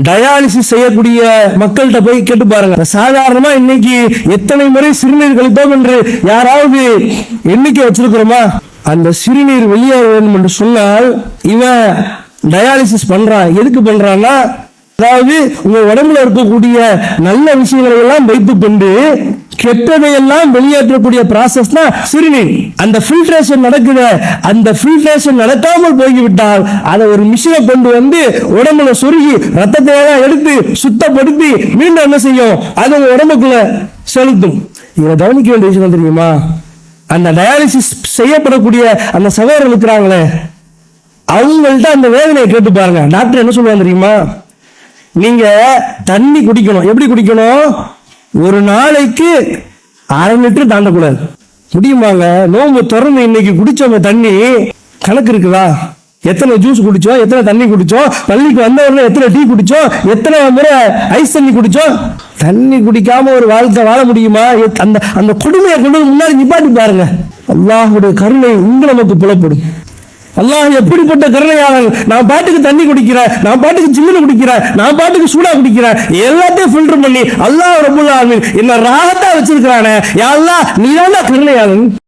Dialysis செய்யக்கூடிய மக்கள்கிட்ட போய் கேட்டு பாருங்க. சாதாரணமா இன்னைக்கு எத்தனை முறை சிறுநீர் கழித்தோம் என்று யாராவது எண்ணிக்கை வச்சிருக்கிறோமா? அந்த சிறுநீர் வெளியேற வேண்டும் என்று சொன்னால் இவன் டயாலிசிஸ் பண்றான் எதுக்கு பண்றான்னா அதாவது உங்க உடம்புல இருக்கக்கூடிய நல்ல விஷயங்களை எல்லாம் வைத்து கொண்டு கெட்டதை எல்லாம் வெளியேற்றக்கூடிய ப்ராசஸ் தான் சிறுநீர். அந்த ஃபில்ட்ரேஷன் நடக்குது. அந்த ஃபில்ட்ரேஷன் நடக்காமல் போய்விட்டால் அதை ஒரு மிஷினை கொண்டு வந்து உடம்புல சொருகி ரத்தத்தை எல்லாம் எடுத்து சுத்தப்படுத்தி மீண்டும் என்ன செய்யும்? அது உடம்புக்குள்ள செலுத்தும். இதை கவனிக்க வேண்டிய விஷயம் தெரியுமா? அந்த டயாலிசிஸ் செய்யப்படக்கூடிய அந்த சகோதரர் இருக்கிறாங்களே அவங்கள்ட்ட அந்த வேதனையை கேட்டு பாருங்க. டாக்டர் என்ன சொல்லுவாங்க தெரியுமா? நீங்க தண்ணி குடிக்கணும். எப்படி குடிக்கணும்? ஒரு நாளைக்கு அரை லிட்டர் தாண்டக்கூடாது. முடியுமாங்க? நோம்பு திறந்து இன்னைக்கு குடிச்சோங்க தண்ணி கணக்கு இருக்குதா? எத்தனை ஜூஸ் குடிச்சோம்? எத்தனை தண்ணி குடிச்சோம்? பள்ளிக்கு வந்த உடனே எத்தனை டீ குடிச்சோம்? எத்தனை முறை ஐஸ் தண்ணி குடிச்சோம்? தண்ணி குடிக்காம ஒரு வாழ்க்கை வாழ முடியுமா? அந்த அந்த கொடுமையை கொண்டு முன்னாடி நிப்பாட்டி பாருங்க. அல்லாஹுடைய கருணை உங்க நமக்கு புலப்படும். அல்லாஹ் எப்படிப்பட்ட கருணையாளன்? நான் பாட்டுக்கு தண்ணி குடிக்கிறேன் நான் பாட்டுக்கு சில்லுன்னு குடிக்கிறேன் நான் பாட்டுக்கு சூடா குடிக்கிறேன். எல்லாத்தையும் ஃபில்டர் பண்ணி அல்லாஹ் ரொம்ப என்ன ராகத்தா வச்சிருக்கிறானே. யா அல்லாஹ் நீ கருணையாளன்?